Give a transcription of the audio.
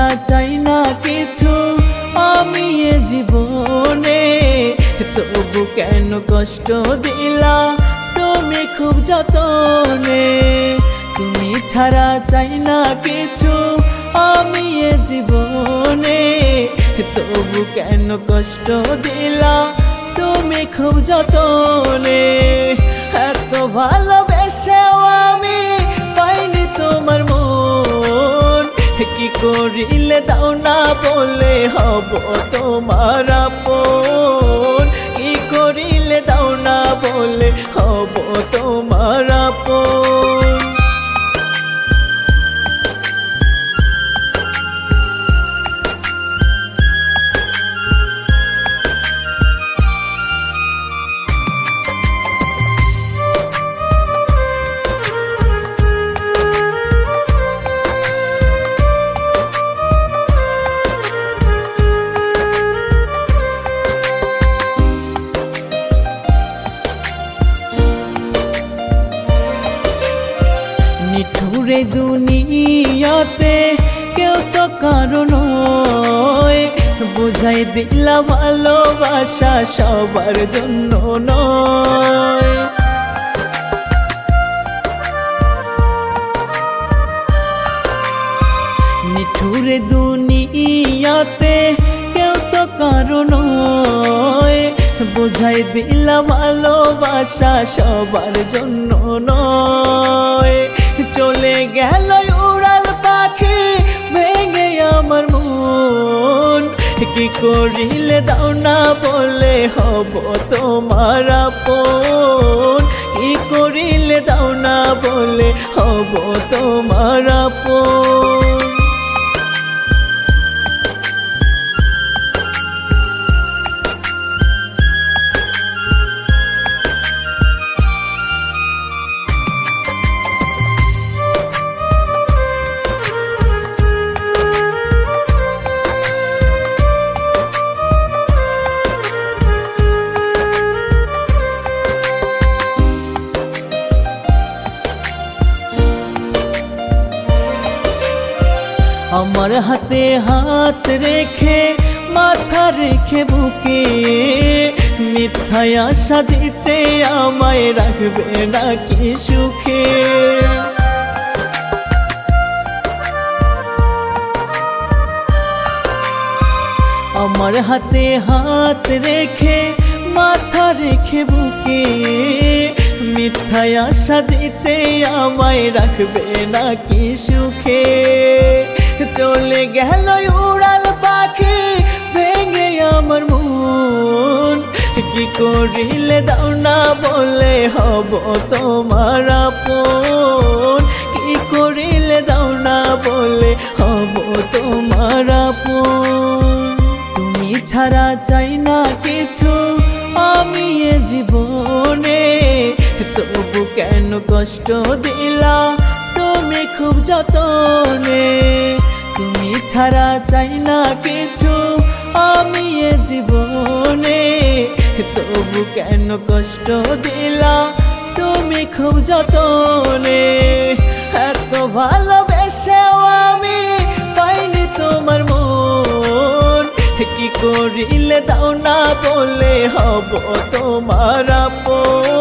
না চাই না কিছু, আমি এ জীবনে। তবু কেন কষ্ট দিলা তুমি খুব যতনে? তুমি ছাড়া চাই না কিছু, আমি এ জীবনে। তবু কেন কষ্ট দিলা তুমি খুব যতনে? এত ভালো তোমার আপন নিঠুরে দুনিয়াতে কেউ তো কারণ বুঝাই দিলা ভালোবাসা সবার জন্য নয়। নিঠুরে দুনিয়াতে কেউ তো কারণ বুঝাই দিলা ভালোবাসা সবার জন্য নয়। করিলে দাও না বলে হব তোমার আপন। কি করিলে দাও না বলে হব তোমার আপন। আমার হাতে হাত রেখে, মাথা রেখে বুকে, মিথ্যায় আশা দিতে আমায় রাখবে নাকি সুখে? আমার হাতে হাত রেখে, মাথা রেখে বুকে, মিথ্যায় আশা দিতে আমায় রাখবে নাকি সুখে? চলে গেল উড়াল পাখি, ভেঙে আমার মন। কি করিলে দাও না বলে হব তোমার আপন। কি করিলে দাও না বলে হব তোমার আপন। তুমি ছাড়া চাই না কিছু আমি এ জীবনে। তবু কেন কষ্ট দিলা? তুমি খুব যতনে ছাড়া চাই না কিছু, আমি এ জীবনে। তবু কেন কষ্ট দিলা তুমি খুব যতনে? এত ভালোবেসেও আমি পাইনি তোমার মন। কি করিলে দাও না বলে হব তোমার আপন।